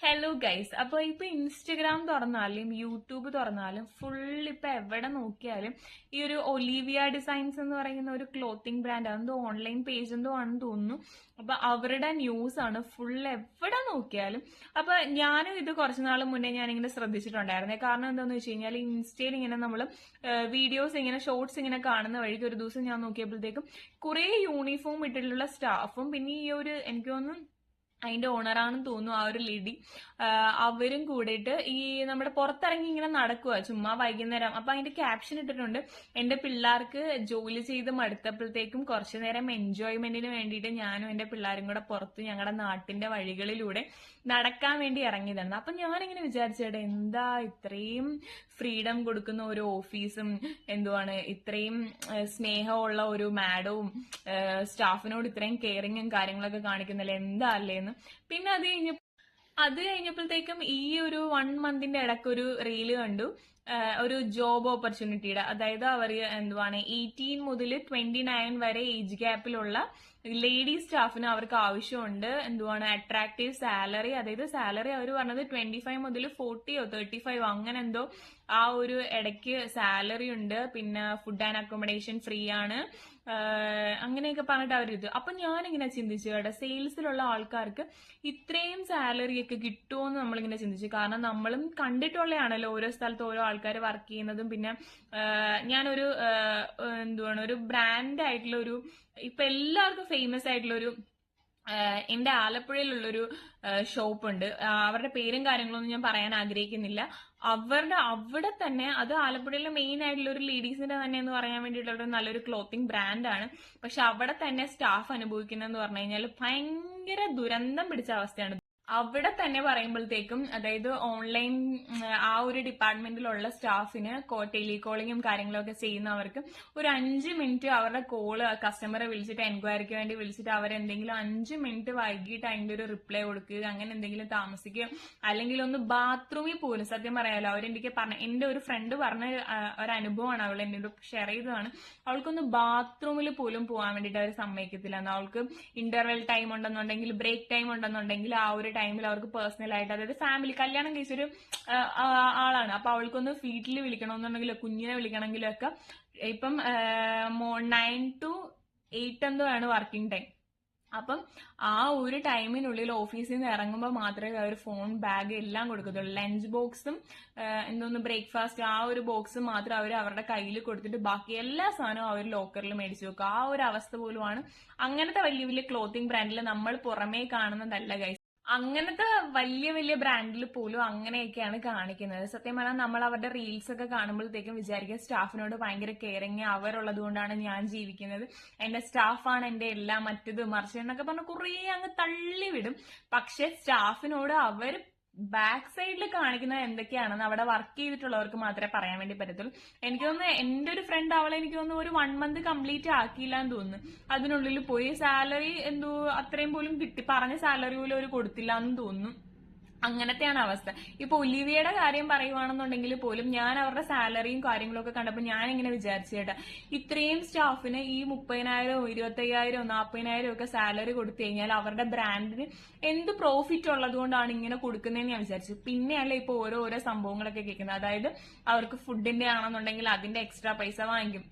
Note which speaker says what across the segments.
Speaker 1: Hello guys അപ്പൊ ഇപ്പൊ Instagram തുറന്നാലും യൂട്യൂബ് തുറന്നാലും ഫുൾ ഇപ്പൊ എവിടെ നോക്കിയാലും ഈ ഒരു ഒലീവിയ ഡിസൈൻസ് എന്ന് പറയുന്ന ഒരു ക്ലോത്തിങ് ബ്രാൻഡ് അതെന്തോ ഓൺലൈൻ പേജ് എന്തോ ആണെന്ന് തോന്നുന്നു. അപ്പൊ അവരുടെ ന്യൂസ് ആണ് ഫുൾ എവിടെ നോക്കിയാലും. അപ്പൊ ഞാനും ഇത് കുറച്ച് നാൾ മുന്നേ ഞാൻ ഇങ്ങനെ ശ്രദ്ധിച്ചിട്ടുണ്ടായിരുന്നേ. കാരണം എന്താണെന്ന് വെച്ച് കഴിഞ്ഞാൽ ഇൻസ്റ്റയിൽ ഇങ്ങനെ നമ്മൾ വീഡിയോസ് ഇങ്ങനെ ഷോർട്സ് ഇങ്ങനെ കാണുന്ന വഴിക്ക് ഒരു ദിവസം ഞാൻ നോക്കിയപ്പോഴത്തേക്കും കുറെ യൂണിഫോം ഇട്ടിട്ടുള്ള സ്റ്റാഫും പിന്നെ ഈ ഒരു എനിക്ക് തോന്നുന്നു അതിന്റെ ഓണറാണെന്ന് തോന്നുന്നു ആ ഒരു ലേഡി. അവരും കൂടിയിട്ട് ഈ നമ്മുടെ പുറത്തിറങ്ങി ഇങ്ങനെ നടക്കുക ചുമ്മാ വൈകുന്നേരം. അപ്പൊ അതിന്റെ ക്യാപ്ഷൻ ഇട്ടിട്ടുണ്ട് എന്റെ പിള്ളേർക്ക് ജോലി ചെയ്ത് മടുത്തപ്പോഴത്തേക്കും കുറച്ചു നേരം എൻജോയ്മെന്റിന് വേണ്ടിയിട്ട് ഞാനും എന്റെ പിള്ളേരും കൂടെ പുറത്ത് ഞങ്ങളുടെ നാട്ടിന്റെ വഴികളിലൂടെ നടക്കാൻ വേണ്ടി ഇറങ്ങിയതാണ്. അപ്പൊ ഞാനിങ്ങനെ വിചാരിച്ചേട്ടെ എന്താ ഇത്രയും ഫ്രീഡം കൊടുക്കുന്ന ഒരു ഓഫീസും എന്തുവാണ്? ഇത്രയും സ്നേഹമുള്ള ഒരു മാഡവും സ്റ്റാഫിനോട് ഇത്രയും കെയറിങ്ങും കാര്യങ്ങളൊക്കെ കാണിക്കുന്നില്ല? എന്താ അല്ലേന്ന് പിന്നെ അത് കഴിഞ്ഞ അത് കഴിഞ്ഞപ്പോഴത്തേക്കും ഈ ഒരു വൺ മന്തിന്റെ ഇടയ്ക്ക് ഒരു റീൽ കണ്ടു. ഒരു ജോബ് ഓപ്പർച്യൂണിറ്റിയുടെ അതായത് അവർ എന്തുവാണ് എയ്റ്റീൻ മുതൽ ട്വന്റി നയൻ വരെ ഏജ് ഗ്യാപ്പിലുള്ള ലേഡി സ്റ്റാഫിന് അവർക്ക് ആവശ്യമുണ്ട്. എന്തുവാണ് അട്രാക്റ്റീവ് സാലറി അതായത് സാലറി അവർ പറഞ്ഞത് ട്വന്റി ഫൈവ് മുതൽ ഫോർട്ടിയോ തേർട്ടി ഫൈവ് അങ്ങനെ എന്തോ ആ ഒരു ഇടയ്ക്ക് സാലറി ഉണ്ട്. പിന്നെ ഫുഡ് ആൻഡ് അക്കോമഡേഷൻ ഫ്രീ ആണ്. അങ്ങനെയൊക്കെ പറഞ്ഞിട്ട് അവർ ഇത്. അപ്പൊ ഞാനിങ്ങനെ ചിന്തിച്ചു കേട്ടോ സെയിൽസിലുള്ള ആൾക്കാർക്ക് ഇത്രയും സാലറി ഒക്കെ കിട്ടുമോ എന്ന് നമ്മളിങ്ങനെ ചിന്തിച്ചു. കാരണം നമ്മളും കണ്ടിട്ടുള്ളതാണല്ലോ ഓരോ സ്ഥലത്ത് ഓരോ ആൾക്കാർ വർക്ക് ചെയ്യുന്നതും. പിന്നെ ഞാനൊരു എന്തുവാണ് ഒരു ബ്രാൻഡ് ആയിട്ടുള്ള ഒരു ഇപ്പൊ എല്ലാവർക്കും ഫേമസ് ആയിട്ടുള്ള ഒരു എന്റെ ആലപ്പുഴയിലുള്ളൊരു ഷോപ്പ് ഉണ്ട് അവരുടെ പേരും കാര്യങ്ങളൊന്നും ഞാൻ പറയാൻ ആഗ്രഹിക്കുന്നില്ല. അവരുടെ അവിടെ തന്നെ അത് ആലപ്പുഴയിലെ മെയിൻ ആയിട്ടുള്ള ഒരു ലേഡീസിന്റെ തന്നെ എന്ന് പറയാൻ വേണ്ടിയിട്ടുള്ള നല്ലൊരു ക്ലോത്തിങ് ബ്രാൻഡാണ് പക്ഷെ അവിടെ തന്നെ സ്റ്റാഫ് അനുഭവിക്കുന്നതെന്ന് പറഞ്ഞു കഴിഞ്ഞാൽ ഭയങ്കര ദുരന്തം പിടിച്ച അവസ്ഥയാണ്. അവിടെ തന്നെ പറയുമ്പോഴത്തേക്കും അതായത് ഓൺലൈൻ ആ ഒരു ഡിപ്പാർട്ട്മെന്റിലുള്ള സ്റ്റാഫിന് ടെലികോളിങ്ങും കാര്യങ്ങളൊക്കെ ചെയ്യുന്നവർക്ക് ഒരു അഞ്ച് മിനിറ്റ് അവരുടെ കോൾ കസ്റ്റമറെ വിളിച്ചിട്ട് എൻക്വയറിക്ക് വേണ്ടി വിളിച്ചിട്ട് അവരെന്തെങ്കിലും അഞ്ച് മിനിറ്റ് വൈകിട്ട് അതിന്റെ ഒരു റിപ്ലൈ കൊടുക്കുക അങ്ങനെ എന്തെങ്കിലും താമസിക്കുകയോ അല്ലെങ്കിൽ ഒന്ന് ബാത്റൂമിൽ പോലും സത്യം പറയാലോ അവരെനിക്ക് പറഞ്ഞ എന്റെ ഒരു ഫ്രണ്ട് പറഞ്ഞ ഒരു അനുഭവമാണ് അവൾ എന്നോട് ഷെയർ ചെയ്തതാണ്. അവൾക്കൊന്ന് ബാത്റൂമിൽ പോലും പോകാൻ വേണ്ടിയിട്ട് അവർ സമ്മതിക്കത്തില്ല. അവൾക്ക് ഇന്റർവെൽ ടൈം ഉണ്ടെന്നുണ്ടെങ്കിൽ ബ്രേക്ക് ടൈം ഉണ്ടെന്നുണ്ടെങ്കിൽ ആ ഒരു ടൈമിൽ അവർക്ക് പേഴ്സണൽ ആയിട്ട് അതായത് ഫാമിലി കല്യാണം കഴിച്ചൊരു ആളാണ്. അപ്പൊ അവൾക്കൊന്ന് വീട്ടിൽ വിളിക്കണമെന്നുണ്ടെങ്കിലോ കുഞ്ഞിനെ വിളിക്കണമെങ്കിലോ ഒക്കെ ഇപ്പം നയൻ ടു എയ്റ്റ് എന്തോ ആണ് വർക്കിംഗ് ടൈം അപ്പം ആ ഒരു ടൈമിനുള്ളിൽ ഓഫീസിൽ നിന്ന് ഇറങ്ങുമ്പോൾ മാത്രമേ അവർ ഫോൺ ബാഗ് എല്ലാം കൊടുക്കത്തുള്ളൂ. ലഞ്ച് ബോക്സും എന്തോന്ന് ബ്രേക്ക്ഫാസ്റ്റ് ആ ഒരു ബോക്സ് മാത്രം അവർ അവരുടെ കയ്യിൽ കൊടുത്തിട്ട് ബാക്കി എല്ലാ സാധനവും അവർ ലോക്കറിൽ മേടിച്ചു വെക്കും. ആ ഒരു അവസ്ഥ പോലുമാണ്. അങ്ങനത്തെ വലിയ വലിയ ക്ലോത്തിങ് ബ്രാൻഡിൽ നമ്മൾ പുറമേ കാണുന്നതല്ല ഗൈസ് അങ്ങനത്തെ വലിയ വലിയ ബ്രാൻഡിൽ പോലും അങ്ങനെയൊക്കെയാണ് കാണിക്കുന്നത്. സത്യം പറഞ്ഞാൽ നമ്മൾ അവരുടെ റീൽസ് ഒക്കെ കാണുമ്പോഴത്തേക്കും വിചാരിക്കുക സ്റ്റാഫിനോട് ഭയങ്കര കെയറിങ് അവരുള്ളത് കൊണ്ടാണ് ഞാൻ ജീവിക്കുന്നത്. എന്റെ സ്റ്റാഫാണ് എന്റെ എല്ലാം മറ്റത് മറിച്ച് എന്നൊക്കെ കുറേ അങ്ങ് തള്ളി വിടും പക്ഷെ സ്റ്റാഫിനോട് അവർ ബാക്ക് സൈഡിൽ കാണിക്കുന്നത് എന്തൊക്കെയാണെന്ന് അവിടെ വർക്ക് ചെയ്തിട്ടുള്ളവർക്ക് മാത്രമേ പറയാൻ വേണ്ടി പറ്റത്തുള്ളൂ. എനിക്ക് തോന്നുന്നു എന്റെ ഒരു ഫ്രണ്ട് അവളെ എനിക്ക് തോന്നുന്നു ഒരു വൺ മന്ത് കംപ്ലീറ്റ് ആക്കിയില്ല എന്ന് തോന്നുന്നു. അതിനുള്ളിൽ പോയി സാലറി എന്തോ അത്രയും പോലും കിട്ടി. പറഞ്ഞ സാലറി പോലും അവർ കൊടുത്തില്ല എന്ന് തോന്നുന്നു. അങ്ങനത്തെയാണ് അവസ്ഥ. ഇപ്പൊ ഒലിവിയയുടെ കാര്യം പറയുവാണെന്നുണ്ടെങ്കിൽ പോലും ഞാൻ അവരുടെ സാലറിയും കാര്യങ്ങളും ഒക്കെ കണ്ടപ്പോൾ ഞാൻ ഇങ്ങനെ വിചാരിച്ചു കേട്ടാ. ഇത്രയും സ്റ്റാഫിന് ഈ മുപ്പതിനായിരവും ഇരുപത്തയ്യായിരവും നാൽപ്പതിനായിരവും ഒക്കെ സാലറി കൊടുത്തു കഴിഞ്ഞാൽ അവരുടെ ബ്രാൻഡിന് എന്ത് പ്രോഫിറ്റ് ഉള്ളത് കൊണ്ടാണ് ഇങ്ങനെ കൊടുക്കുന്നതെന്ന് ഞാൻ വിചാരിച്ചു. പിന്നെയല്ല ഇപ്പൊ ഓരോ ഓരോ സംഭവങ്ങളൊക്കെ കേൾക്കുന്നത്. അതായത് അവർക്ക് ഫുഡിന്റെ ആണെന്നുണ്ടെങ്കിൽ അതിന്റെ എക്സ്ട്രാ പൈസ വാങ്ങിക്കും.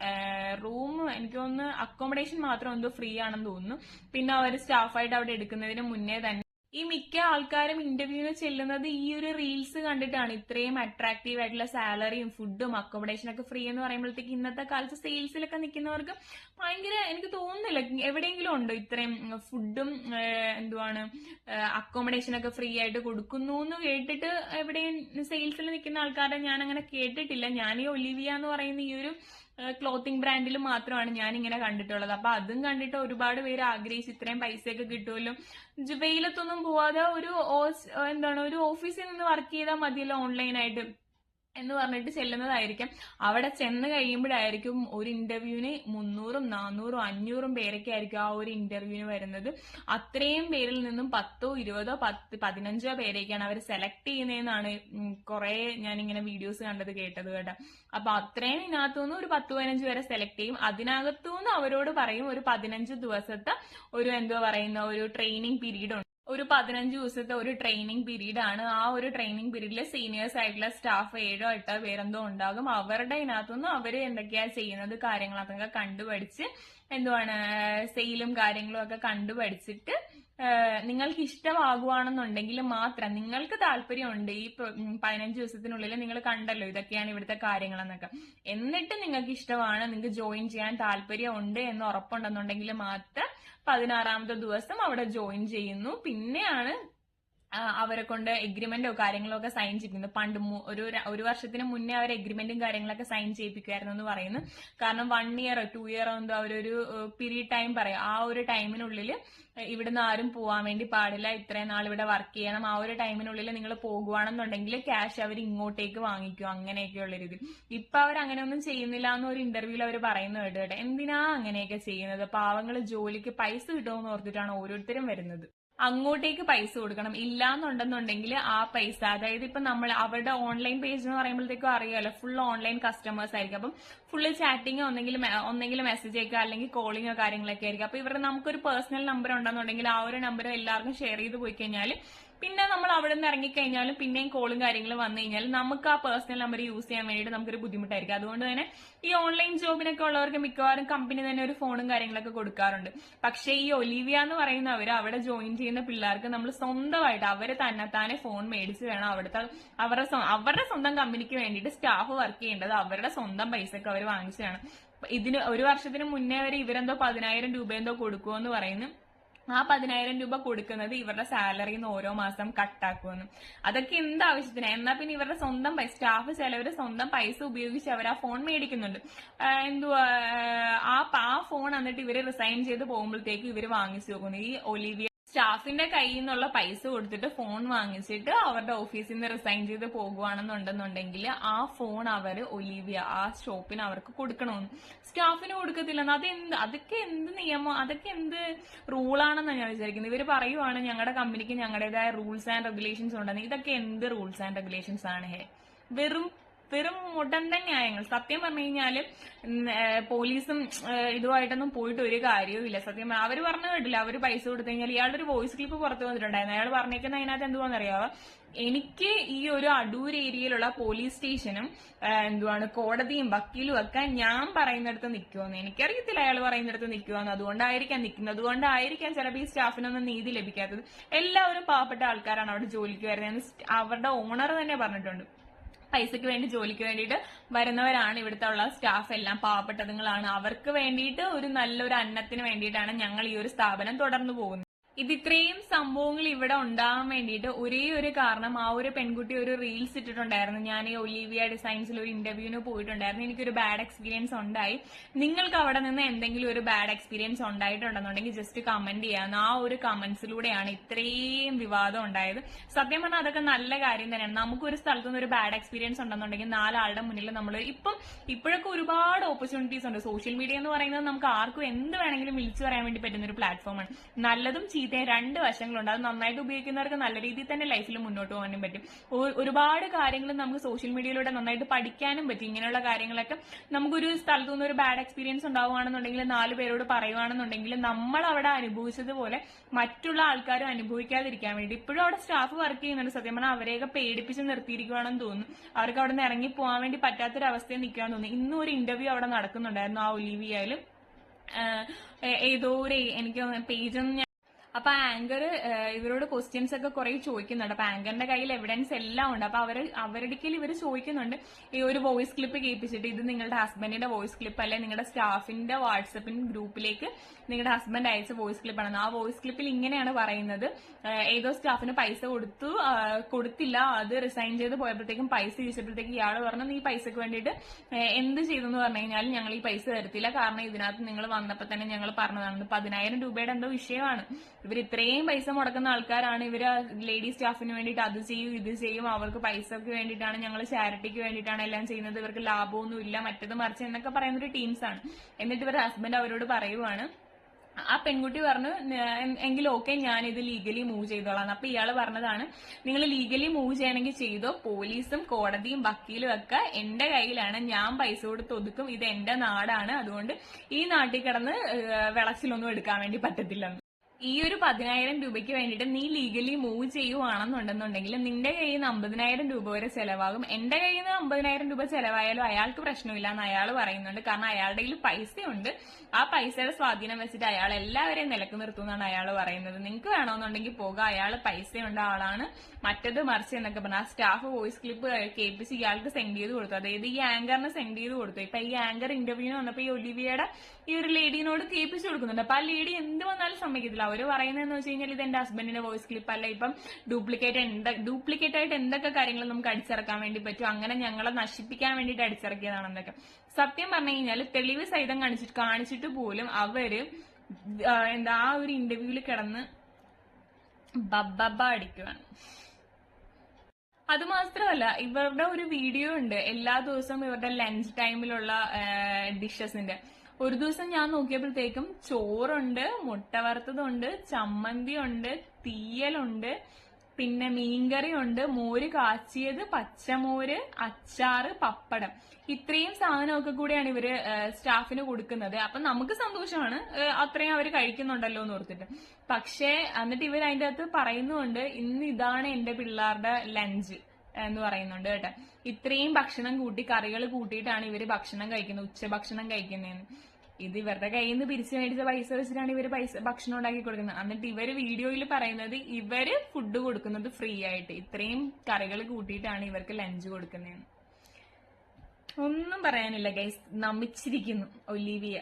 Speaker 1: റൂം എനിക്ക് തോന്നുന്നു അക്കോമഡേഷൻ മാത്രം എന്തോ ഫ്രീ ആണെന്ന് തോന്നുന്നു. പിന്നെ അവർ സ്റ്റാഫായിട്ട് അവിടെ എടുക്കുന്നതിന് മുന്നേ തന്നെ ഈ മിക്ക ആൾക്കാരും ഇന്റർവ്യൂവിന് ചെല്ലുന്നത് ഈ ഒരു റീൽസ് കണ്ടിട്ടാണ്. ഇത്രയും അട്രാക്റ്റീവ് ആയിട്ടുള്ള സാലറിയും ഫുഡും അക്കോമഡേഷൻ ഒക്കെ ഫ്രീ എന്ന് പറയുമ്പോഴത്തേക്ക് ഇന്നത്തെ കാലത്ത് സെയിൽസിലൊക്കെ നിൽക്കുന്നവർക്ക് ഭയങ്കര എനിക്ക് തോന്നുന്നില്ല. എവിടെയെങ്കിലും ഉണ്ടോ ഇത്രയും ഫുഡും എന്തുവാണ് അക്കോമഡേഷനൊക്കെ ഫ്രീ ആയിട്ട് കൊടുക്കുന്നു എന്ന് കേട്ടിട്ട് എവിടെയും സെയിൽസിൽ നിൽക്കുന്ന ആൾക്കാരെ ഞാൻ അങ്ങനെ കേട്ടിട്ടില്ല. ഞാൻ ഈ ഒലിവിയ എന്ന് പറയുന്ന ഈ ഒരു ക്ലോത്തിങ് ബ്രാൻഡിൽ മാത്രമാണ് ഞാൻ ഇങ്ങനെ കണ്ടിട്ടുള്ളത്. അപ്പൊ അതും കണ്ടിട്ട് ഒരുപാട് പേര് ആഗ്രഹിച്ച് ഇത്രയും പൈസയൊക്കെ കിട്ടുമല്ലോ വെയിലത്തൊന്നും പോവാതെ ഒരു എന്താണ് ഒരു ഓഫീസിൽ നിന്ന് വർക്ക് ചെയ്താൽ മതിയല്ലോ ഓൺലൈനായിട്ട് എന്ന് പറഞ്ഞിട്ട് ചെല്ലുന്നതായിരിക്കും. അവിടെ ചെന്ന് കഴിയുമ്പോഴായിരിക്കും ഒരു ഇന്റർവ്യൂവിന് മുന്നൂറും നാനൂറും അഞ്ഞൂറും പേരൊക്കെ ആയിരിക്കും ആ ഒരു ഇന്റർവ്യൂവിന് വരുന്നത്. അത്രയും പേരിൽ നിന്നും പത്തോ ഇരുപതോ പത്ത് പതിനഞ്ചോ പേരേക്കാണ് അവർ സെലക്ട് ചെയ്യുന്നതെന്നാണ് കുറെ ഞാനിങ്ങനെ വീഡിയോസ് കണ്ടത് കേട്ടത് കേട്ടോ. അപ്പൊ അത്രയും ഇതിനകത്തുനിന്ന് ഒരു പത്ത് പതിനഞ്ച് പേരെ സെലക്ട് ചെയ്യും. അതിനകത്തുനിന്ന് അവരോട് പറയും ഒരു പതിനഞ്ച് ദിവസത്തെ ഒരു എന്തോ പറയുന്ന ഒരു ട്രെയിനിങ് പീരീഡ് ഒരു പതിനഞ്ച് ദിവസത്തെ ഒരു ട്രെയിനിങ് പീരീഡ് ആണ്. ആ ഒരു ട്രെയിനിങ് പീരീഡിൽ സീനിയേഴ്സ് ആയിട്ടുള്ള സ്റ്റാഫ് ഏഴോ എട്ടോ പേരെന്തോ ഉണ്ടാകും. അവരുടെ ഇതിനകത്തുനിന്ന് അവർ എന്തൊക്കെയാണ് ചെയ്യുന്നത് കാര്യങ്ങളൊക്കെ കണ്ടുപഠിച്ച് എന്തുവാണ് സെയിലും കാര്യങ്ങളും ഒക്കെ കണ്ടുപഠിച്ചിട്ട് നിങ്ങൾക്ക് ഇഷ്ടമാകുവാണെന്നുണ്ടെങ്കിൽ മാത്രം നിങ്ങൾക്ക് താല്പര്യമുണ്ട് ഈ പതിനഞ്ച് ദിവസത്തിനുള്ളിൽ നിങ്ങൾ കണ്ടല്ലോ ഇതൊക്കെയാണ് ഇവിടുത്തെ കാര്യങ്ങളെന്നൊക്കെ. എന്നിട്ട് നിങ്ങൾക്ക് ഇഷ്ടമാണ് നിങ്ങൾക്ക് ജോയിൻ ചെയ്യാൻ താല്പര്യമുണ്ട് എന്ന് ഉറപ്പുണ്ടെന്നുണ്ടെങ്കിൽ മാത്രം പതിനാറാമത്തെ ദിവസം അവിടെ ജോയിൻ ചെയ്യുന്നു. പിന്നെയാണ് അവരെ കൊണ്ട് എഗ്രിമെന്റോ കാര്യങ്ങളോ ഒക്കെ സൈൻ ചെയ്യിപ്പിക്കുന്നു പണ്ട് ഒരു ഒരു വർഷത്തിന് മുന്നേ അവർ എഗ്രിമെന്റും കാര്യങ്ങളൊക്കെ സൈൻ ചെയ്യിപ്പിക്കുമായിരുന്നു എന്ന് പറയുന്നു. കാരണം വൺ ഇയറോ ടു ഇയറോ എന്തോ അവരൊരു പീരീഡ് ടൈം പറയും. ആ ഒരു ടൈമിനുള്ളിൽ ഇവിടുന്ന് ആരും പോകാൻ വേണ്ടി പാടില്ല. ഇത്രയും നാൾ ഇവിടെ വർക്ക് ചെയ്യണം. ആ ഒരു ടൈമിനുള്ളിൽ നിങ്ങൾ പോകുവാണെന്നുണ്ടെങ്കിൽ ക്യാഷ് അവർ ഇങ്ങോട്ടേക്ക് വാങ്ങിക്കും. അങ്ങനെയൊക്കെയുള്ള രീതി ഇപ്പൊ അവർ അങ്ങനെയൊന്നും ചെയ്യുന്നില്ല എന്ന് ഒരു ഇന്റർവ്യൂവിൽ അവർ പറയുന്നു കേട്ടോ എന്തിനാ അങ്ങനെയൊക്കെ ചെയ്യുന്നത്? പാവങ്ങൾ ജോലിക്ക് പൈസ കിട്ടുമെന്ന് ഓർത്തിട്ടാണ് ഓരോരുത്തരും വരുന്നത്. അങ്ങോട്ടേക്ക് പൈസ കൊടുക്കണം. ഇല്ലാന്നുണ്ടെന്നുണ്ടെങ്കിൽ ആ പൈസ അതായത് ഇപ്പൊ നമ്മൾ അവരുടെ ഓൺലൈൻ പേജ് എന്ന് പറയുമ്പോഴത്തേക്കും അറിയാമല്ലോ ഫുൾ ഓൺലൈൻ കസ്റ്റമേഴ്സ് ആയിരിക്കും. അപ്പം ഫുള്ള് ചാറ്റിംഗ് ഒന്നെങ്കിൽ ഒന്നെങ്കിൽ മെസ്സേജ് അയക്കുക അല്ലെങ്കിൽ കോളിങ്ങോ കാര്യങ്ങളൊക്കെ ആയിരിക്കും. അപ്പൊ ഇവരുടെ നമുക്കൊരു പേഴ്സണൽ നമ്പർ ഉണ്ടെന്നുണ്ടെങ്കിൽ ആ ഒരു നമ്പർ എല്ലാവർക്കും ഷെയർ ചെയ്ത് പോയി കഴിഞ്ഞാൽ പിന്നെ നമ്മൾ അവിടെ നിന്ന് ഇറങ്ങിക്കഴിഞ്ഞാലും പിന്നെയും കോളും കാര്യങ്ങളും വന്നു കഴിഞ്ഞാൽ നമുക്ക് ആ പേഴ്സണൽ നമ്പർ യൂസ് ചെയ്യാൻ വേണ്ടിയിട്ട് നമുക്കൊരു ബുദ്ധിമുട്ടായിരിക്കും. അതുകൊണ്ട് തന്നെ ഈ ഓൺലൈൻ ജോബിനൊക്കെ ഉള്ളവർക്ക് മിക്കവാറും കമ്പനി തന്നെ ഒരു ഫോണും കാര്യങ്ങളൊക്കെ കൊടുക്കാറുണ്ട്. പക്ഷേ ഈ ഒലിവിയ എന്ന് പറയുന്നവർ അവിടെ ജോയിൻ ചെയ്യുന്ന പിള്ളേർക്ക് നമ്മൾ സ്വന്തമായിട്ട് അവർ തന്നെത്താനെ ഫോൺ മേടിച്ച് വേണം അവിടുത്തെ അവരുടെ അവരുടെ സ്വന്തം കമ്പനിക്ക് വേണ്ടിയിട്ട് സ്റ്റാഫ് വർക്ക് ചെയ്യേണ്ടത് അവരുടെ സ്വന്തം പൈസക്ക് അവർ വാങ്ങിച്ചു വേണം. ഇതിന് ഒരു വർഷത്തിന് മുന്നേ വരെ ഇവരെന്തോ പതിനായിരം രൂപ എന്തോ കൊടുക്കുമെന്ന് പറയുന്നു. ആ പതിനായിരം രൂപ കൊടുക്കുന്നത് ഇവരുടെ സാലറിയിൽ നിന്ന് ഓരോ മാസം കട്ടാക്കുമെന്ന് അതൊക്കെ എന്ത് ആവശ്യത്തിന്? എന്നാ പിന്നെ ഇവരുടെ സ്വന്തം പൈസ സ്റ്റാഫ് ചിലവർ സ്വന്തം പൈസ ഉപയോഗിച്ച് അവർ ആ ഫോൺ മേടിക്കുന്നുണ്ട്. എന്തുവാ ആ ആ ഫോൺ എന്നിട്ട് ഇവർ റിസൈൻ ചെയ്ത് പോകുമ്പോഴത്തേക്ക് ഇവർ വാങ്ങിച്ചു നോക്കുന്നു ഈ ഒലിവിയ സ്റ്റാഫിന്റെ കയ്യിൽ നിന്നുള്ള പൈസ കൊടുത്തിട്ട് ഫോൺ വാങ്ങിച്ചിട്ട് അവരുടെ ഓഫീസിൽ നിന്ന് റിസൈൻ ചെയ്ത് പോകുവാണെന്നുണ്ടെന്നുണ്ടെങ്കിൽ ആ ഫോൺ അവർ ഒലീവിയ ആ ഷോപ്പിന് അവർക്ക് കൊടുക്കണമെന്ന് സ്റ്റാഫിന് കൊടുക്കത്തില്ലെന്ന്. എന്ത് അതൊക്കെ എന്ത് നിയമം അതൊക്കെ എന്ത് റൂളാണെന്നാണ് ഞാൻ വിചാരിക്കുന്നത്. ഇവർ പറയുവാണ് ഞങ്ങളുടെ കമ്പനിക്ക് ഞങ്ങളുടേതായ റൂൾസ് ആൻഡ് റെഗുലേഷൻസ് ഉണ്ടെന്ന്. ഇതൊക്കെ എന്ത് റൂൾസ് ആൻഡ് റെഗുലേഷൻസ് ആണ് ഹേ? വെറും വെറും മുടന്തൻ ന്യായങ്ങൾ. സത്യം പറഞ്ഞു കഴിഞ്ഞാൽ പോലീസും ഇതുമായിട്ടൊന്നും പോയിട്ട് ഒരു കാര്യവും ഇല്ല. സത്യം അവർ പറഞ്ഞു കേട്ടില്ല. അവർ പൈസ കൊടുത്തു കഴിഞ്ഞാൽ ഇയാളുടെ ഒരു വോയിസ് ക്ലിപ്പ് പുറത്തു വന്നിട്ടുണ്ടായിരുന്നു. അയാൾ പറഞ്ഞേക്കുന്ന അതിനകത്ത് എന്തുവാണെന്നറിയാവോ എനിക്ക് ഈ ഒരു അടൂർ ഏരിയയിലുള്ള പോലീസ് സ്റ്റേഷനും എന്തുവാണ് കോടതിയും വക്കീലും ഒക്കെ ഞാൻ പറയുന്നിടത്ത് നിൽക്കുമെന്ന് എനിക്കറിയത്തില്ല അയാൾ പറയുന്നിടത്ത് നിൽക്കുമെന്ന് അതുകൊണ്ടായിരിക്കാം നിൽക്കുന്നത് അതുകൊണ്ടായിരിക്കാം ചിലപ്പോൾ ഈ സ്റ്റാഫിനൊന്നും നീതി ലഭിക്കാത്തത്. എല്ലാവരും പാവപ്പെട്ട ആൾക്കാരാണ് അവിടെ ജോലിക്ക് വരുന്നത്. അവരുടെ ഓണർ തന്നെ പറഞ്ഞിട്ടുണ്ട്. പൈസക്ക് വേണ്ടി ജോലിക്ക് വേണ്ടിയിട്ട് വരുന്നവരാണ് ഇവിടുത്തെ ഉള്ള സ്റ്റാഫ് എല്ലാം. പാവപ്പെട്ടതുങ്ങളാണ്. അവർക്ക് വേണ്ടിയിട്ട് ഒരു നല്ലൊരു അന്നത്തിന് വേണ്ടിയിട്ടാണ് ഞങ്ങൾ ഈ ഒരു സ്ഥാപനം തുടർന്നു പോകുന്നത്. ഇത് ഇത്രയും സംഭവങ്ങൾ ഇവിടെ ഉണ്ടാകാൻ വേണ്ടിയിട്ട് ഒരേ ഒരു കാരണം ആ ഒരു പെൺകുട്ടി ഒരു റീൽസ് ഇട്ടിട്ടുണ്ടായിരുന്നു. ഞാൻ ഈ ഒലിവിയ ഡിസൈൻസിൽ ഒരു ഇന്റർവ്യൂവിന് പോയിട്ടുണ്ടായിരുന്നു. എനിക്കൊരു ബാഡ് എക്സ്പീരിയൻസ് ഉണ്ടായി. നിങ്ങൾക്ക് അവിടെ നിന്ന് എന്തെങ്കിലും ഒരു ബാഡ് എക്സ്പീരിയൻസ് ഉണ്ടായിട്ടുണ്ടെന്നുണ്ടെങ്കിൽ ജസ്റ്റ് കമന്റ് ചെയ്യാന്ന് ആ ഒരു കമന്റ്സിലൂടെയാണ് ഇത്രയും വിവാദം ഉണ്ടായത്. സത്യം പറഞ്ഞാൽ അതൊക്കെ നല്ല കാര്യം തന്നെയാണ്. നമുക്കൊരു നിന്ന് ഒരു ബാഡ് എക്സ്പീരിയൻസ് ഉണ്ടെന്നുണ്ടെങ്കിൽ നാലാളുടെ മുന്നിൽ നമ്മൾ ഇപ്പം ഇപ്പോഴൊക്കെ ഒരുപാട് ഓപ്പർച്യൂണിറ്റീസ് ഉണ്ട്. സോഷ്യൽ മീഡിയ എന്ന് പറയുന്നത് നമുക്ക് ആർക്കും എന്ത് വേണമെങ്കിലും വിളിച്ചു പറയാൻ വേണ്ടി പറ്റുന്ന ഒരു പ്ലാറ്റ്ഫോമാണ് നല്ലതും ചീത്തയും രണ്ട് വശങ്ങളുണ്ട്. അത് നന്നായിട്ട് ഉപയോഗിക്കുന്നവർക്ക് നല്ല രീതിയിൽ തന്നെ ലൈഫിൽ മുന്നോട്ട് പോകാനും പറ്റും. ഒരുപാട് കാര്യങ്ങൾ നമുക്ക് സോഷ്യൽ മീഡിയയിലൂടെ നന്നായിട്ട് പഠിക്കാനും പറ്റും. ഇങ്ങനെയുള്ള കാര്യങ്ങളൊക്കെ നമുക്കൊരു സ്ഥലത്തു നിന്ന് ഒരു ബാഡ് എക്സ്പീരിയൻസ് ഉണ്ടാവുകയാണെന്നുണ്ടെങ്കിൽ നാല് പേരോട് പറയുവാണെന്നുണ്ടെങ്കിൽ നമ്മൾ അവിടെ അനുഭവിച്ചതുപോലെ മറ്റുള്ള ആൾക്കാരും അനുഭവിക്കാതിരിക്കാൻ വേണ്ടി ഇപ്പോഴും അവിടെ സ്റ്റാഫ് വർക്ക് ചെയ്യുന്നുണ്ട്. സത്യം പറഞ്ഞാൽ അവരെയൊക്കെ പേടിപ്പിച്ച് നിർത്തിയിരിക്കുകയാണെന്ന് തോന്നുന്നു. അവർക്ക് അവിടെ നിന്ന് ഇറങ്ങി പോകാൻ വേണ്ടി പറ്റാത്തൊരവസ്ഥയിൽ നിൽക്കുകയാണെന്ന് തോന്നുന്നു. ഇന്നും ഒരു ഇന്റർവ്യൂ അവിടെ നടക്കുന്നുണ്ടായിരുന്നു. ആ ഒലിവിയായാലും. ഏതോ ഒരു എനിക്ക് പേജൊന്നും അപ്പൊ ആങ്കർ ഇവരോട് ക്വസ്റ്റ്യൻസ് ഒക്കെ കുറെ ചോദിക്കുന്നുണ്ട്. അപ്പൊ ആങ്കറിന്റെ കയ്യിൽ എവിഡൻസ് എല്ലാം ഉണ്ട്. അപ്പൊ അവർ അവരുടെ ഇവർ ചോദിക്കുന്നുണ്ട് ഈ ഒരു വോയിസ് ക്ലിപ്പ് കേൾപ്പിച്ചിട്ട് ഇത് നിങ്ങളുടെ ഹസ്ബൻഡിന്റെ വോയിസ് ക്ലിപ്പ് അല്ലെ? നിങ്ങളുടെ സ്റ്റാഫിന്റെ വാട്സപ്പിൻ ഗ്രൂപ്പിലേക്ക് നിങ്ങളുടെ ഹസ്ബൻഡ് അയച്ച വോയിസ് ക്ലിപ്പ് ആണ് ആ വോയിസ് ക്ലിപ്പിൽ ഇങ്ങനെയാണ് പറയുന്നത്. ഏതോ സ്റ്റാഫിന് പൈസ കൊടുത്തു കൊടുത്തില്ല. അത് റിസൈൻ ചെയ്ത് പോയപ്പോഴത്തേക്കും പൈസ ചോദിച്ചപ്പോഴത്തേക്ക് ഇയാൾ പറഞ്ഞു നീ പൈസക്ക് വേണ്ടിയിട്ട് എന്ത് ചെയ്തെന്ന് പറഞ്ഞു കഴിഞ്ഞാൽ ഞങ്ങൾ ഈ പൈസ തരത്തില്ല. കാരണം ഇതിനകത്ത് നിങ്ങൾ വന്നപ്പോൾ തന്നെ ഞങ്ങൾ പറഞ്ഞതാണ്. പതിനായിരം രൂപയുടെ എന്തോ വിഷയമാണ്. ഇവർ ഇത്രയും പൈസ മുടക്കുന്ന ആൾക്കാരാണ്. ഇവർ ലേഡി സ്റ്റാഫിന് വേണ്ടിയിട്ട് അത് ചെയ്യും ഇത് ചെയ്യും. അവർക്ക് പൈസക്ക് വേണ്ടിയിട്ടാണ് ഞങ്ങൾ ചാരിറ്റിക്ക് വേണ്ടിയിട്ടാണ് എല്ലാം ചെയ്യുന്നത്. ഇവർക്ക് ലാഭമൊന്നും ഇല്ല. മറ്റത് മറിച്ച് എന്നൊക്കെ പറയുന്ന ഒരു ടീംസാണ് എന്നിട്ട് ഇവരുടെ ഹസ്ബൻഡ് അവരോട് പറയുവാണ് ആ പെൺകുട്ടി പറഞ്ഞു "ന- എങ്കിൽ ഓക്കെ ഞാൻ ഇത് ലീഗലി മൂവ് ചെയ്തോളാം. അപ്പൊ ഇയാൾ പറഞ്ഞതാണ് നിങ്ങൾ ലീഗലി മൂവ് ചെയ്യണമെങ്കിൽ ചെയ്തോ. പോലീസും കോടതിയും വക്കീലും ഒക്കെ എന്റെ കയ്യിലാണ്. ഞാൻ പൈസ കൊടുത്ത് ഒതുക്കും. ഇത് എന്റെ നാടാണ്. അതുകൊണ്ട് ഈ നാട്ടിൽ കിടന്ന് വിളച്ചിലൊന്നും എടുക്കാൻ വേണ്ടി പറ്റത്തില്ലെന്ന്. ഈ ഒരു പതിനായിരം രൂപയ്ക്ക് വേണ്ടിയിട്ട് നീ ലീഗലി മൂവ് ചെയ്യുവാണെന്നുണ്ടെന്നുണ്ടെങ്കിൽ നിന്റെ കയ്യിൽ നിന്ന് അമ്പതിനായിരം രൂപ വരെ ചെലവാകും. എന്റെ കയ്യിൽ നിന്ന് അമ്പതിനായിരം രൂപ ചെലവായാലും അയാൾക്ക് പ്രശ്നമില്ല എന്ന് അയാൾ പറയുന്നുണ്ട്. കാരണം അയാളുടെ കയ്യിൽ പൈസയുണ്ട്. ആ പൈസയുടെ സ്വാധീനം വെച്ചിട്ട് അയാൾ എല്ലാവരെയും നിലയ്ക്ക് നിർത്തുമെന്നാണ് അയാൾ പറയുന്നത്. നിങ്ങൾക്ക് വേണമെന്നുണ്ടെങ്കിൽ പോകാം. അയാൾ പൈസയുണ്ട് ആളാണ്. മറ്റത് മറിച്ച് എന്നൊക്കെ പറഞ്ഞാൽ ആ സ്റ്റാഫ് വോയിസ് ക്ലിപ്പ് കേൾപ്പിച്ച് ഇയാൾക്ക് സെൻഡ് ചെയ്ത് കൊടുത്തു. അതായത് ഈ ആങ്കറിനെ സെൻഡ് ചെയ്ത് കൊടുത്തു. ഇപ്പൊ ഈ ആങ്കർ ഇന്റർവ്യൂവിന് വന്നപ്പോൾ ഈ ഒലിവിയയുടെ ഈ ഒരു ലേഡീനോട് കേൾപ്പിച്ചു കൊടുക്കുന്നുണ്ട്. അപ്പൊ ആ ലേഡി എന്ത് വന്നാലും സമ്മതിക്കത്തില്ല. അവർ പറയുന്നതെന്ന് വെച്ച് കഴിഞ്ഞാൽ ഇത് എന്റെ ഹസ്ബൻഡിന്റെ വോയിസ് ക്ലിപ്പ് അല്ല. ഇപ്പം ഡ്യൂപ്ലിക്കേറ്റ് എന്താ ഡ്യൂപ്ലിക്കേറ്റ് ആയിട്ട് എന്തൊക്കെ കാര്യങ്ങൾ നമുക്ക് അടിച്ചിറക്കാൻ വേണ്ടി പറ്റും? അങ്ങനെ ഞങ്ങളെ നശിപ്പിക്കാൻ വേണ്ടിയിട്ട് അടിച്ചിറക്കിയതാണെന്നൊക്കെ സത്യം പറഞ്ഞു കഴിഞ്ഞാൽ തെളിവ് സഹിതം കാണിച്ചിട്ട് കാണിച്ചിട്ട് പോലും അവർ എന്താ ആ ഒരു ഇന്റർവ്യൂവിൽ കിടന്ന് ബബ്ബ അടിക്കുവാണ് അതുമാത്രമല്ല ഇവരുടെ ഒരു വീഡിയോ ഉണ്ട്. എല്ലാ ദിവസവും ഇവരുടെ ലഞ്ച് ടൈമിലുള്ള ഡിഷസിന്റെ ഒരു ദിവസം ഞാൻ നോക്കിയപ്പോഴത്തേക്കും ചോറുണ്ട് മുട്ട വറുത്തതുണ്ട് ചമ്മന്തി ഉണ്ട് തീയലുണ്ട് പിന്നെ മീൻകറി ഉണ്ട് മോര് കാച്ചിയത് പച്ചമോര് അച്ചാറ് പപ്പടം. ഇത്രയും സാധനമൊക്കെ കൂടിയാണ് ഇവർ സ്റ്റാഫിന് കൊടുക്കുന്നത്. അപ്പൊ നമുക്ക് സന്തോഷമാണ് അത്രയും അവർ കഴിക്കുന്നുണ്ടല്ലോ എന്ന് ഓർത്തിട്ട്. പക്ഷേ എന്നിട്ട് ഇവർ അതിന്റെ അകത്ത് പറയുന്നുണ്ട് ഇന്ന് ഇതാണ് എന്റെ പിള്ളേരുടെ ലഞ്ച്. എന്ന് പറയുന്നുണ്ട് കേട്ടോ. ഇത്രയും ഭക്ഷണം കൂട്ടി കറികൾ കൂട്ടിയിട്ടാണ് ഇവർ ഭക്ഷണം കഴിക്കുന്നത് ഉച്ചഭക്ഷണം കഴിക്കുന്നതെന്ന്. ഇത് ഇവരുടെ കയ്യിൽ നിന്ന് പിരിച്ചു മേടിച്ച പൈസ വെച്ചിട്ടാണ് ഇവർ പൈസ ഭക്ഷണം ഉണ്ടാക്കി കൊടുക്കുന്നത്. എന്നിട്ട് ഇവർ വീഡിയോയിൽ പറയുന്നത് ഇവർ ഫുഡ് കൊടുക്കുന്നത് ഫ്രീ ആയിട്ട്. ഇത്രയും കറികൾ കൂട്ടിയിട്ടാണ് ഇവർക്ക് ലഞ്ച് കൊടുക്കുന്നതെന്ന്. ഒന്നും പറയാനില്ല ഗൈസ് നമിച്ചിരിക്കുന്നു ഒലീവിയ.